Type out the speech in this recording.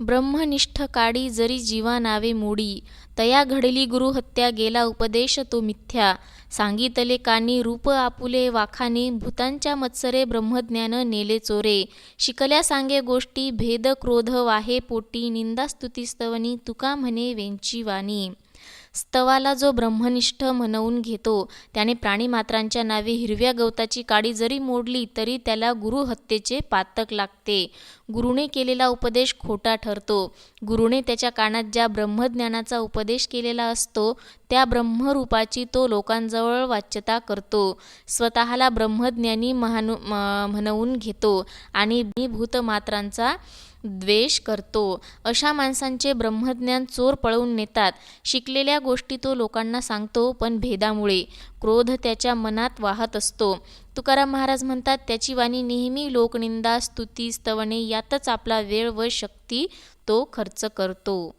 ब्रह्मनिष्ठ काडी जरी जीवा नावे मोडी तया घडली गुरुहत्या गेला उपदेश तो मिथ्या. सांगितले कानी रूप आपुले वाखाने भूतांच्या मत्सरे ब्रह्मज्ञान नेले चोरे. शिकल्या सांगे गोष्टी भेद क्रोध वाहे पोटी निंदा स्तुतिस्तवनी तुका म्हणे वेंची वाणी. स्तवाला जो ब्रह्मनिष्ठ म्हणवून घेतो त्याने प्राणीमात्रांच्या नावे हिरव्या गवताची काडी जरी मोडली तरी त्याला गुरुहत्येचे पातक लागते. गुरुने केलेला उपदेश खोटा ठरतो. गुरुने त्याच्या कानात ज्या ब्रह्मज्ञानाचा उपदेश केलेला असतो त्या ब्रह्मरूपाची तो लोकांजवळ वाच्यता करतो. स्वतःला ब्रह्मज्ञानी महानु म- म्हणवून घेतो आणि भूतमात्रांचा द्वेष करतो. अशा माणसांचे ब्रह्मज्ञान चोर पळवून नेतात. शिकलेल्या गोष्टी तो लोकांना सांगतो पण भेदामुळे. क्रोध त्याच्या मनात वाहत असतो. तुकाराम महाराज म्हणतात त्याची वाणी नेहमी लोकनिंदा स्तुती स्तवणे यातच आपला वेळ व शक्ती तो खर्च करतो.